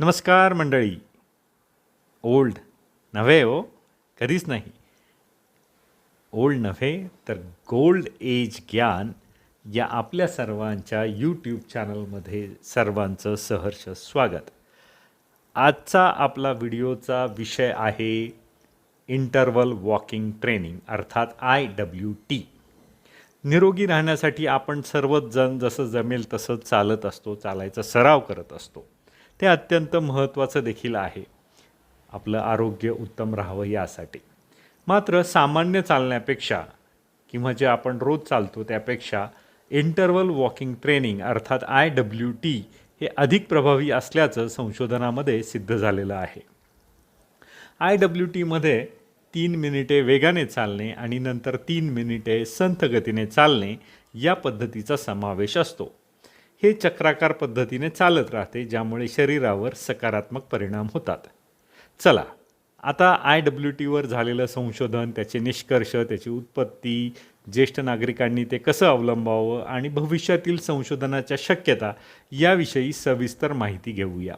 नमस्कार मंडळी. ओल्ड नव्हे हो कधीच नाही. ओल्ड नव्हे तर गोल्ड एज ज्ञान या आपल्या सर्वांच्या यूट्यूब चॅनलमध्ये सर्वांचं सहर्ष स्वागत. आजचा आपला व्हिडिओचा विषय आहे इंटरवल वॉकिंग ट्रेनिंग अर्थात आय डब्ल्यू टी निरोगी राहण्यासाठी आपण सर्वच जण जसं जमेल तसं चालत असतो चालायचा सराव करत असतो. ते अत्यंत महत्त्वाचं देखील आहे. आपलं आरोग्य उत्तम राहावं यासाठी. मात्र सामान्य चालण्यापेक्षा किंवा जे आपण रोज चालतो त्यापेक्षा इंटरवल वॉकिंग ट्रेनिंग अर्थात आय डब्ल्यू टी हे अधिक प्रभावी असल्याचं संशोधनामध्ये सिद्ध झालेलं आहे. आय डब्ल्यू टीमध्ये तीन मिनिटे वेगाने चालणे आणि नंतर तीन मिनिटे संथ गतीने चालणे या पद्धतीचा समावेश असतो. हे चक्राकार पद्धतीने चालत राहते ज्यामुळे शरीरावर सकारात्मक परिणाम होतात. चला आता आय डब्ल्यू टीवर झालेलं संशोधन त्याचे निष्कर्ष त्याची उत्पत्ती ज्येष्ठ नागरिकांनी ते कसं अवलंबावं आणि भविष्यातील संशोधनाच्या शक्यता याविषयी सविस्तर माहिती घेऊया.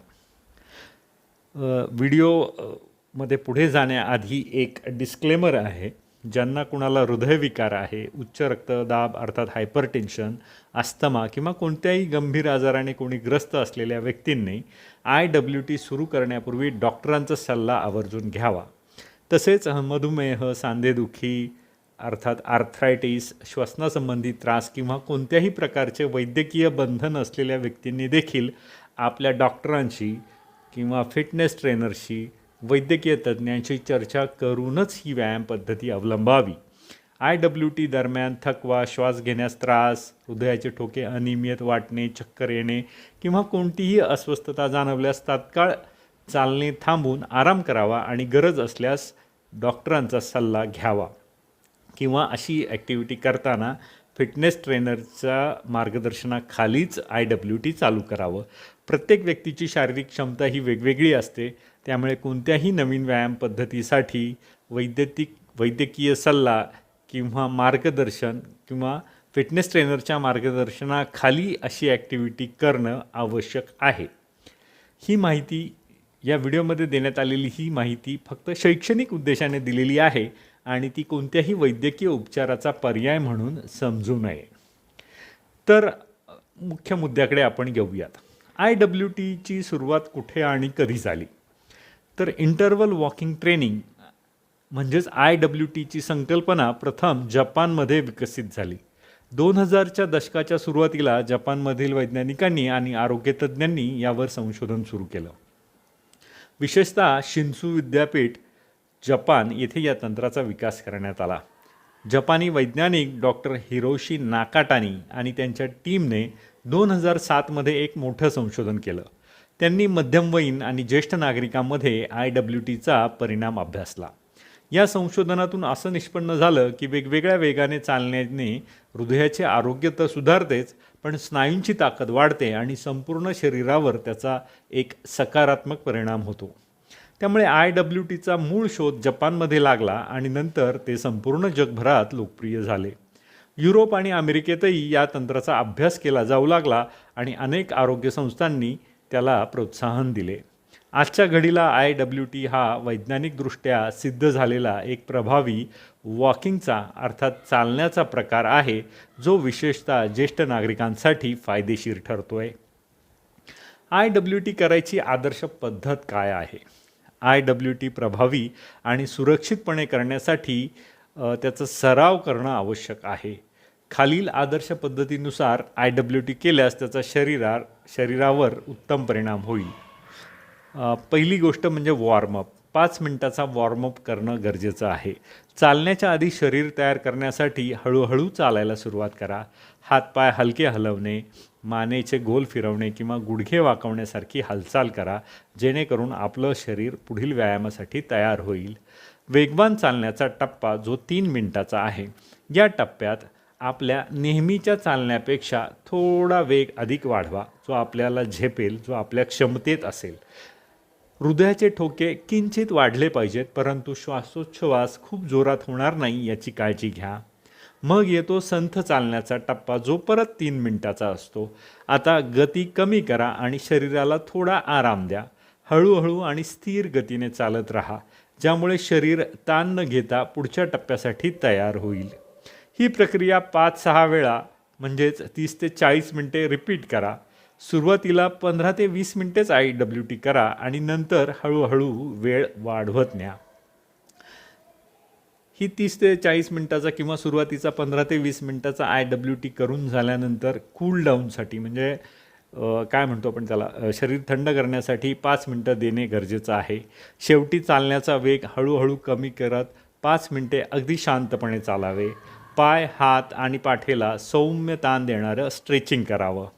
व्हिडिओमध्ये पुढे जाण्याआधी एक डिस्क्लेमर आहे. ज्यांना कुणाला हृदयविकार आहे उच्च रक्तदाब अर्थात हायपरटेन्शन अस्थमा किंवा कोणत्याही गंभीर आजाराने कोणी ग्रस्त असलेल्या व्यक्तींनी आय डब्ल्यू टी सुरू करण्यापूर्वी डॉक्टरांचा सल्ला आवर्जून घ्यावा. तसेच मधुमेह सांधेदुखी अर्थात आर्थरायटिस श्वसनासंबंधी त्रास किंवा कोणत्याही प्रकारचे वैद्यकीय बंधन असलेल्या व्यक्तींनी देखील आपल्या डॉक्टरांशी किंवा फिटनेस ट्रेनरशी वैद्यकीय तज्ज्ञांशी चर्चा करूनच ही व्यायाम पद्धती अवलंबावी. आय डब्ल्यू टी दरम्यान थकवा श्वास घेण्यास त्रास हृदयाचे ठोके अनियमित वाटणे चक्कर येणे किंवा कोणतीही अस्वस्थता जाणवल्यास तात्काळ चालणे थांबून आराम करावा आणि गरज असल्यास डॉक्टरांचा सल्ला घ्यावा किंवा अशी ॲक्टिव्हिटी करताना फिटनेस ट्रेनरच्या मार्गदर्शनाखालीच आय डब्ल्यू टी चालू करावं. प्रत्येक व्यक्तीची शारीरिक क्षमता ही वेगवेगळी असते. त्यामुळे कोणत्याही नवीन व्यायाम पद्धतीसाठी वैद्यतिक वैद्यकीय सल्ला किंवा मार्गदर्शन किंवा फिटनेस ट्रेनरच्या मार्गदर्शनाखाली अशी ॲक्टिव्हिटी करणं आवश्यक आहे. ही माहिती या व्हिडिओमध्ये देण्यात आलेली ही माहिती फक्त शैक्षणिक उद्देशाने दिलेली आहे आणि ती कोणत्याही वैद्यकीय उपचाराचा पर्याय म्हणून समजू नये. तर मुख्य मुद्द्याकडे आपण घेऊयात. आय डब्ल्यू टीची सुरुवात कुठे आणि कधी झाली? तर इंटरवल वॉकिंग ट्रेनिंग म्हणजेच आय डब्ल्यू टीची संकल्पना प्रथम जपानमध्ये विकसित झाली. दोन हजारच्या दशकाच्या सुरुवातीला जपानमधील वैज्ञानिकांनी आणि आरोग्यतज्ज्ञांनी यावर संशोधन सुरू केलं. विशेषतः शिन्सू विद्यापीठ जपान येथे या तंत्राचा विकास करण्यात आला. जपानी वैज्ञानिक डॉक्टर हिरोशी नाकाटानी आणि त्यांच्या टीमने दोन हजार सातमध्ये एक मोठं संशोधन केलं. त्यांनी मध्यमवयीन आणि ज्येष्ठ नागरिकांमध्ये आय डब्ल्यू टीचा परिणाम अभ्यासला. या संशोधनातून असं निष्पन्न झालं की वेगवेगळ्या वेगाने चालण्याने हृदयाचे आरोग्य तर सुधारतेच पण स्नायूंची ताकद वाढते आणि संपूर्ण शरीरावर त्याचा एक सकारात्मक परिणाम होतो. त्यामुळे आय डब्ल्यू टीचा मूळ शोध जपानमध्ये लागला आणि नंतर ते संपूर्ण जगभरात लोकप्रिय झाले. युरोप आणि अमेरिकेतही या तंत्राचा अभ्यास केला जाऊ लागला आणि अनेक आरोग्य संस्थांनी त्याला प्रोत्साहन दिले. आजच्या घडीला आय डब्ल्यू टी हा वैज्ञानिकदृष्ट्या सिद्ध झालेला एक प्रभावी वॉकिंगचा अर्थात चालण्याचा प्रकार आहे जो विशेषतः ज्येष्ठ नागरिकांसाठी फायदेशीर ठरतो आहे आय डब्ल्यू टी करायची आदर्श पद्धत काय आहे? आय डब्ल्यू टी प्रभावी आणि सुरक्षितपणे करण्यासाठी त्याचा सराव करणं आवश्यक आहे. खालील आदर्श पद्धतीनुसार आय डब्ल्यू टी केल्यास त्याचा शरीरात शरीरावर उत्तम परिणाम होईल. पहिली गोष्ट म्हणजे वॉर्मअप पाच मिनटाचा वॉर्मअप करणं गरजेचं आहे. चालण्याच्या आधी शरीर तयार करण्यासाठी हळूहळू चालायला सुरुवात करा. हातपाय हलके हलवणे मानेचे गोल फिरवणे किंवा गुडघे वाकवण्यासारखी हालचाल करा जेणेकरून आपलं शरीर पुढील व्यायामासाठी तयार होईल. वेगवान चालण्याचा टप्पा जो तीन मिनटाचा आहे. या टप्प्यात आपल्या नेहमीच्या चालण्यापेक्षा थोडा वेग अधिक वाढवा जो आपल्याला झेपेल जो आपल्या क्षमतेत असेल. हृदयाचे ठोके किंचित वाढले पाहिजेत परंतु श्वासोच्छ्वास खूप जोरात होणार नाही याची काळजी घ्या. मग येतो संथ चालण्याचा टप्पा जो परत तीन मिनटाचा असतो. आता गती कमी करा आणि शरीराला थोडा आराम द्या. हळूहळू आणि स्थिर गतीने चालत राहा ज्यामुळे शरीर ताण न घेता पुढच्या टप्प्यासाठी तयार होईल. ही प्रक्रिया पाच सहा वेळा म्हणजेच तीस ते चाळीस मिनटे रिपीट करा. सुरुवातीला पंधरा ते वीस मिनटेच आय डब्ल्यू टी करा आणि नंतर हळूहळू वेळ वाढवत न्या. ही तीस ते चाळीस मिनटाचा किंवा सुरुवातीचा पंधरा ते वीस मिनटाचा आय डब्ल्यू टी करून झाल्यानंतर कूल डाऊनसाठी म्हणजे काय म्हणतो आपण त्याला शरीर थंड करण्यासाठी पाच मिनटं देणे गरजेचं आहे. शेवटी चालण्याचा वेग हळूहळू कमी करत पाच मिनटे अगदी शांतपणे चालावे. पाय हात आणि पाठीला सौम्य ताण देणारं स्ट्रेचिंग करावं.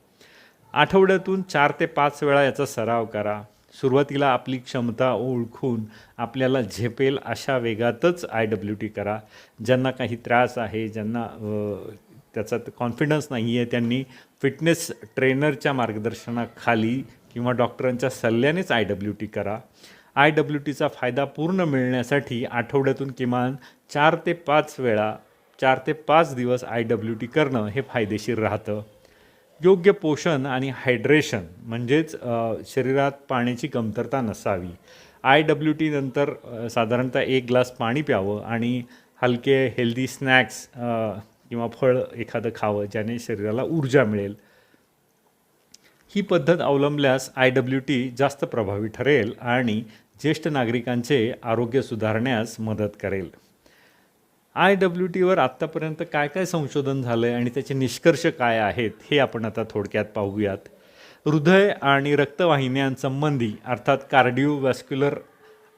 आठवड्यातून चार ते पाच वेळा याचा सराव करा. सुरुवातीला आपली क्षमता ओळखून आपल्याला झेपेल अशा वेगातच आय डब्ल्यू टी करा. ज्यांना काही त्रास आहे ज्यांना त्याचा कॉन्फिडन्स नाही आहे त्यांनी फिटनेस ट्रेनरच्या मार्गदर्शनाखाली किंवा डॉक्टरांच्या सल्ल्यानेच आय डब्ल्यू टी करा. आय डब्ल्यू टीचा फायदा पूर्ण मिळण्यासाठी आठवड्यातून किमान चार ते पाच वेळा चार ते पाच दिवस आय डब्ल्यू टी करणं हे फायदेशीर राहतं. योग्य पोषण आणि हायड्रेशन म्हणजेच शरीरात पाण्याची कमतरता नसावी. आय डब्ल्यू टी नंतर साधारणतः एक ग्लास पाणी प्यावं आणि हलके हेल्दी स्नॅक्स किंवा फळ एखादं खावं ज्याने शरीराला ऊर्जा मिळेल. ही पद्धत अवलंबल्यास आय डब्ल्यू टी जास्त प्रभावी ठरेल आणि ज्येष्ठ नागरिकांचे आरोग्य सुधारण्यास मदत करेल. आय डब्ल्यू टीवर आत्तापर्यंत काय काय संशोधन झालं आहे आणि त्याचे निष्कर्ष काय आहेत हे आपण आता थोडक्यात पाहूयात. हृदय आणि रक्तवाहिन्यांसंबंधी अर्थात कार्डिओवॅस्क्युलर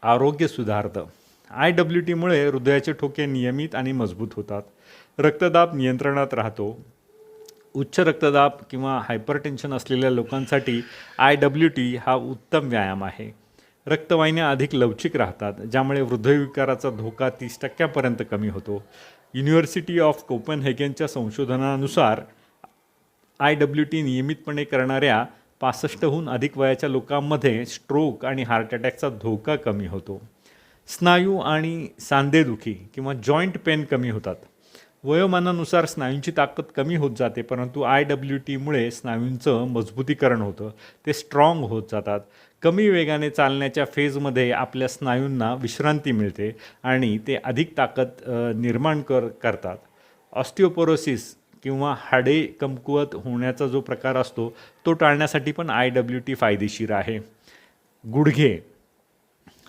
आरोग्य सुधारतं. आय डब्ल्यू टीमुळे हृदयाचे ठोके नियमित आणि मजबूत होतात. रक्तदाब नियंत्रणात राहतो. उच्च रक्तदाब किंवा हायपरटेन्शन असलेल्या लोकांसाठी आय डब्ल्यू टी हा उत्तम व्यायाम आहे. रक्तवाहिन्या अधिक लवचिक राहतात ज्यामुळे हृदयविकाराचा धोका तीस टक्क्यापर्यंत कमी होतो. युनिव्हर्सिटी ऑफ कोपनहेगनच्या संशोधनानुसार आय डब्ल्यू टी नियमितपणे करणाऱ्या पासष्टहून अधिक वयाच्या लोकांमध्ये स्ट्रोक आणि हार्ट अटॅकचा धोका कमी होतो. स्नायू आणि सांधेदुखी किंवा जॉईंट पेन कमी होतात. वयोमानानुसार स्नायूंची ताकद कमी होत जाते परंतु आय डब्ल्यू टीमुळे स्नायूंचं मजबूतीकरण होतं ते स्ट्रॉंग होत जातात. कमी वेगाने चालण्याच्या फेजमध्ये आपल्या स्नायूंना विश्रांती मिळते आणि ते अधिक ताकद निर्माण कर करतात. ऑस्टिओपोरोसिस किंवा हाडे कमकुवत होण्याचा जो प्रकार असतो तो टाळण्यासाठी पण आय डब्ल्यू टी फायदेशीर आहे. गुडघे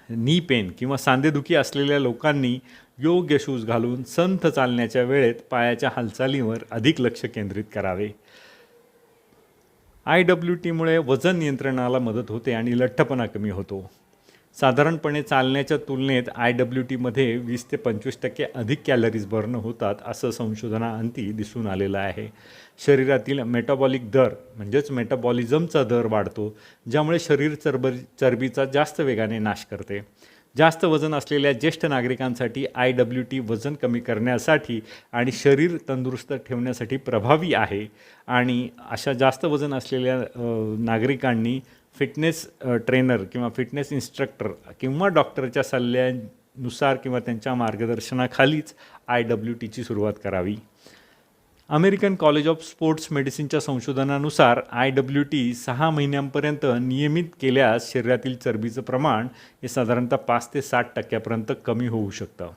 नी पेन किंवा सांधेदुखी असलेल्या लोकांनी योग्य शूज घालून संथ चालण्याच्या वेळेत पायाच्या हालचालीवर अधिक लक्ष केंद्रित करावे. आय डब्ल्यू टीमुळे वजन नियंत्रणाला मदत होते आणि लठ्ठपणा कमी होतो. साधारणपणे चालण्याच्या तुलनेत आय डब्ल्यू टीमध्ये वीस ते पंचवीस टक्के अधिक कॅलरीज बर्न होतात असं संशोधनाअंती दिसून आलेलं आहे. शरीरातील मेटाबॉलिक दर म्हणजेच मेटाबॉलिझमचा दर वाढतो ज्यामुळे शरीर चरब चरबीचा जास्त वेगाने नाश करते. जास्त वजन असलेल्या ज्येष्ठ नागरिकांसाठी आय डब्ल्यू टी वजन कमी करण्यासाठी आणि शरीर तंदुरुस्त ठेवण्यासाठी प्रभावी आहे. आणि अशा जास्त वजन असलेल्या नागरिकांनी फिटनेस ट्रेनर किंवा फिटनेस इन्स्ट्रक्टर किंवा डॉक्टरच्या सल्ल्यानुसार किंवा त्यांच्या मार्गदर्शनाखालीच आय डब्ल्यू टीची सुरुवात करावी. अमेरिकन कॉलेज ऑफ स्पोर्ट्स मेडिसिनच्या संशोधनानुसार आय डब्ल्यू टी सहा महिन्यांपर्यंत नियमित केल्यास शरीरातील चरबीचं प्रमाण हे साधारणतः पाच ते साठ टक्क्यापर्यंत कमी होऊ शकतं.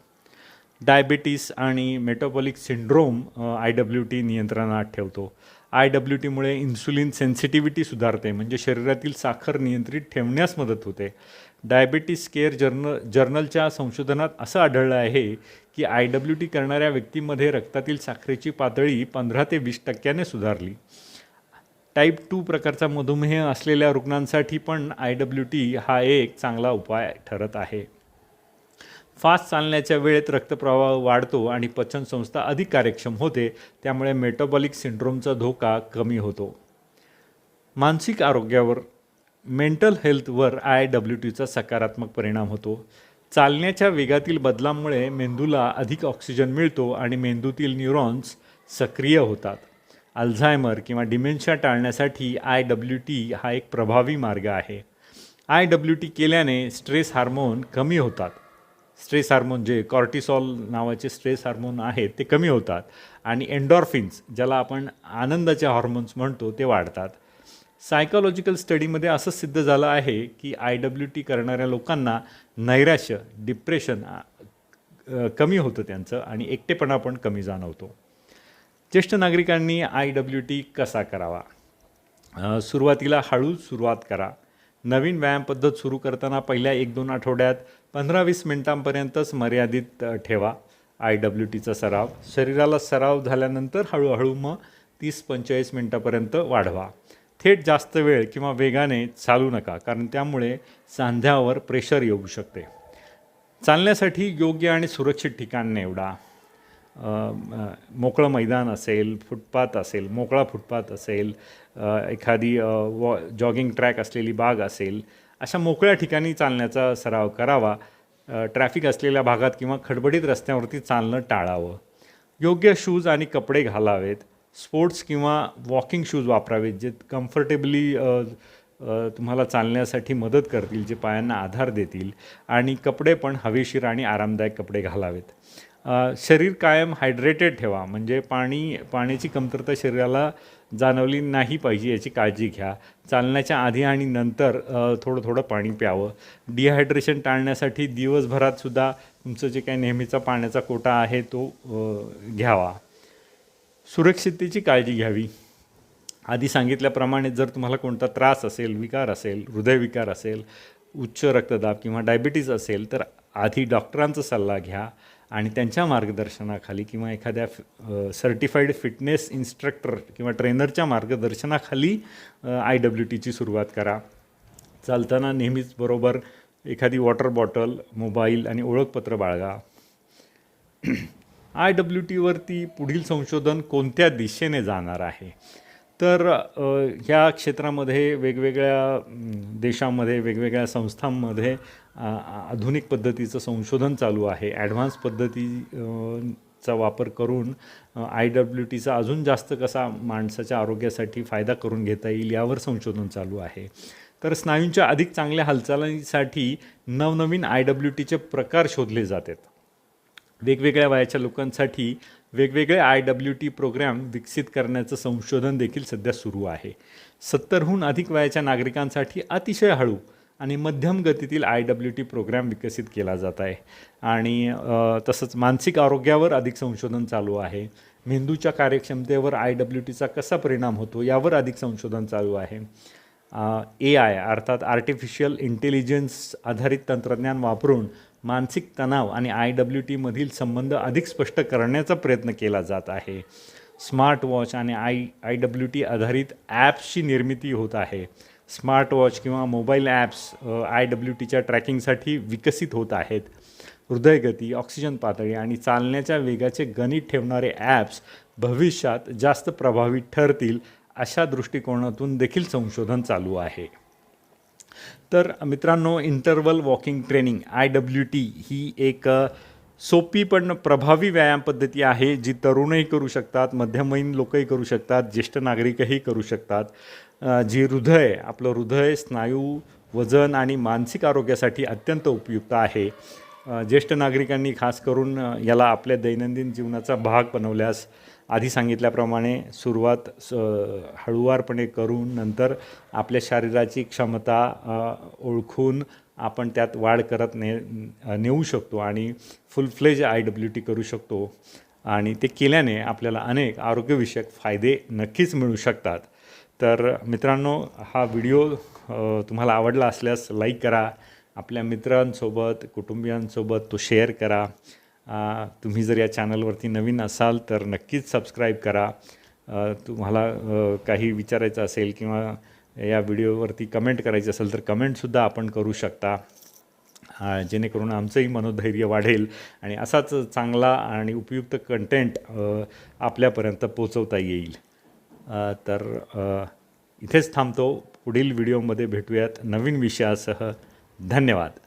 डायबिटीस आणि metabolic syndrome I W T नियंत्रणात ठेवतो. आय डब्ल्यू टीमुळे इन्सुलिन सेन्सिटिव्हिटी सुधारते म्हणजे शरीरातील साखर नियंत्रित ठेवण्यास मदत होते. डायबिटीस केअर जर्न जर्नलच्या संशोधनात असं आढळलं आहे की आय डब्ल्यू टी करणाऱ्या व्यक्तीमध्ये रक्तातील साखरेची पातळी पंधरा ते वीस टक्क्याने सुधारली. टाईप टू प्रकारचा मधुमेह असलेल्या रुग्णांसाठी पण आय डब्ल्यू टी हा एक चांगला उपाय ठरत आहे. फास्ट चालण्याच्या वेळेत रक्तप्रवाह वाढतो आणि पचनसंस्था अधिक कार्यक्षम होते त्यामुळे मेटाबॉलिक सिंड्रोमचा धोका कमी होतो. मानसिक आरोग्यावर मेंटल हेल्थवर आय डब्ल्यू टीचा सकारात्मक परिणाम होतो. चालण्याच्या वेगातील बदलामुळे मेंदूला अधिक ऑक्सिजन मिळतो आणि मेंदूतील न्यूरॉन्स सक्रिय होतात. अल्झायमर किंवा डिमेन्शिया टाळण्यासाठी आय डब्ल्यू टी हा एक प्रभावी मार्ग आहे. आय डब्ल्यू टी केल्याने स्ट्रेस हार्मोन कमी होतात. स्ट्रेस हार्मोन जे कॉर्टिसॉल नावाचे स्ट्रेस हार्मोन आहेत ते कमी होतात आणि एन्डॉर्फिन्स ज्याला आपण आनंदाचे हॉर्मोन्स म्हणतो ते वाढतात. सायकोलॉजिकल स्टडीमध्ये असं सिद्ध झालं आहे की आय डब्ल्यू टी करणाऱ्या लोकांना नैराश्य डिप्रेशन कमी होतं त्यांचं आणि एकटेपणा पण कमी जाणवतो. ज्येष्ठ नागरिकांनी आय डब्ल्यू टी कसा करावा? सुरुवातीला हळू सुरुवात करा. नवीन व्यायाम पद्धत सुरू करताना पहिल्या एक दोन आठवड्यात पंधरा वीस मिनटांपर्यंतच मर्यादित ठेवा. आय डब्ल्यू टीचा सराव. शरीराला सराव झाल्यानंतर हळूहळू मग तीस पंचेचाळीस मिनटापर्यंत वाढवा. थेट जास्त वेळ किंवा वेगाने चालू नका कारण त्यामुळे सांध्यावर प्रेशर येऊ शकते. चालण्यासाठी योग्य आणि सुरक्षित ठिकाण निवडा. मोकळं मैदान असेल फुटपाथ असेल मोकळा फुटपाथ असेल एखादी वॉ जॉगिंग ट्रॅक असलेली बाग असेल अशा मोकळ्या ठिकाणी चालण्याचा सराव करावा. ट्रॅफिक असलेल्या भागात किंवा खडबडीत रस्त्यावरती चालणं टाळावं. योग्य शूज आणि कपडे घालावेत. स्पोर्ट्स किंवा वॉकिंग शूज वापरावेत जे कम्फर्टेबली तुम्हाला चालण्यासाठी मदत करतील जे पायांना आधार देतील आणि कपडे पण हवेशीर आणि आरामदायक कपडे घालावेत. शरीर कायम हायड्रेटेड ठेवा म्हणजे पाणी पाण्याची कमतरता शरीराला जाणवली नाही पाहिजे याची काळजी घ्या. चालण्याच्या आधी आणि नंतर थोडं थोडं पाणी प्यावं. डिहायड्रेशन टाळण्यासाठी दिवसभरातसुद्धा तुमचं जे काही नेहमीचा पाण्याचा कोटा आहे तो घ्यावा. सुरक्षिततेची काळजी घ्यावी. आधी सांगितल्याप्रमाणे जर तुम्हाला कोणता त्रास असेल विकार असेल हृदयविकार असेल उच्च रक्तदाब किंवा डायबिटीज असेल तर आधी डॉक्टरांचा सल्ला घ्या आणि त्यांच्या मार्गदर्शनाखाली किंवा एखाद्या सर्टिफाईड फिटनेस इन्स्ट्रक्टर किंवा ट्रेनरच्या मार्गदर्शनाखाली आय डब्ल्यू टीची सुरुवात करा. चालताना नेहमीच बरोबर एखादी वॉटर बॉटल मोबाईल आणि ओळखपत्र बाळगा. आय डब्ल्यू टीवरती पुढील संशोधन कोणत्या दिशेने जाणार आहे? तर ह्या क्षेत्रामध्ये वेगवेगळ्या देशामध्ये वेगवेगळ्या संस्थांमध्ये आधुनिक पद्धतीचं संशोधन चालू आहे. ॲडव्हान्स पद्धती चा वापर करून आय डब्ल्यू टीचा अजून जास्त कसा माणसाच्या आरोग्यासाठी फायदा करून घेता येईल यावर संशोधन चालू आहे. तर स्नायूंच्या अधिक चांगल्या हालचालीसाठी नवनवीन आय डब्ल्यू टीचे प्रकार शोधले जातात. वेगवेगळ्या वयाच्या लोकांसाठी वेगवेगळे आय डब्ल्यू टी प्रोग्रॅम विकसित करण्याचं संशोधन देखील सध्या सुरू आहे. सत्तरहून अधिक वयाच्या नागरिकांसाठी अतिशय हळू आणि मध्यम गतीतील आय डब्ल्यू टी प्रोग्रॅम विकसित केला जात आहे. आणि तसंच मानसिक आरोग्यावर अधिक संशोधन चालू आहे. मेंदूच्या कार्यक्षमतेवर आय डब्ल्यू टीचा कसा परिणाम होतो यावर अधिक संशोधन चालू आहे. ए आय अर्थात आर्टिफिशियल इंटेलिजन्स आधारित तंत्रज्ञान वापरून मानसिक तणाव आणि आय डब्ल्यू टीमधील संबंध अधिक स्पष्ट करण्याचा प्रयत्न केला जात आहे. स्मार्ट वॉच आणि आय आय डब्ल्यू टी आधारित ॲप्सची निर्मिती होत आहे. स्मार्ट वॉच किंवा मोबाईल ॲप्स आय डब्ल्यू टीच्या ट्रॅकिंगसाठी विकसित होत आहेत. हृदयगती ऑक्सिजन पातळी आणि चालण्याच्या वेगाचे गणित ठेवणारे ॲप्स भविष्यात जास्त प्रभावी ठरतील अशा दृष्टिकोनातून देखील संशोधन चालू आहे. तर मित्रांनो interval walking training I W T ही एक सोपी पण प्रभावी व्यायाम पद्धती आहे जी तरुणही करू शकतात मध्यमहीन लोकही करू शकतात ज्येष्ठ नागरिकही करू शकतात. जी हृदय आपलं हृदय स्नायू वजन आणि मानसिक आरोग्यासाठी अत्यंत उपयुक्त आहे. ज्येष्ठ नागरिकांनी खास करून याला आपल्या दैनंदिन जीवनाचा भाग बनवल्यास आधी सांगितल्याप्रमाणे सुरुवात स हळूवारपणे करून नंतर आपल्या शरीराची क्षमता ओळखून आपण त्यात वाढ करत ने नेऊ शकतो आणि full fledge I W T करू शकतो. आणि ते केल्याने आपल्याला अनेक आरोग्यविषयक फायदे नक्कीच मिळू शकतात. तर मित्रांनो हा व्हिडिओ तुम्हाला आवडला असल्यास लाईक करा. आपल्या मित्रांसोबत कुटुंबियांसोबत तो शेअर करा. तुम्ही जर या चॅनलवरती नवीन असाल तर नक्कीच सबस्क्राईब करा. तुम्हाला काही विचारायचं असेल किंवा या व्हिडिओवरती कमेंट करायची असेल तर कमेंटसुद्धा आपण करू शकता. जेणेकरून आमचंही मनोधैर्य वाढेल आणि असाच चांगला आणि उपयुक्त कंटेंट आपल्यापर्यंत पोचवता येईल. तर इथेच थांबतो. पुढील व्हिडिओमध्ये भेटूयात नवीन विषयासह. धन्यवाद.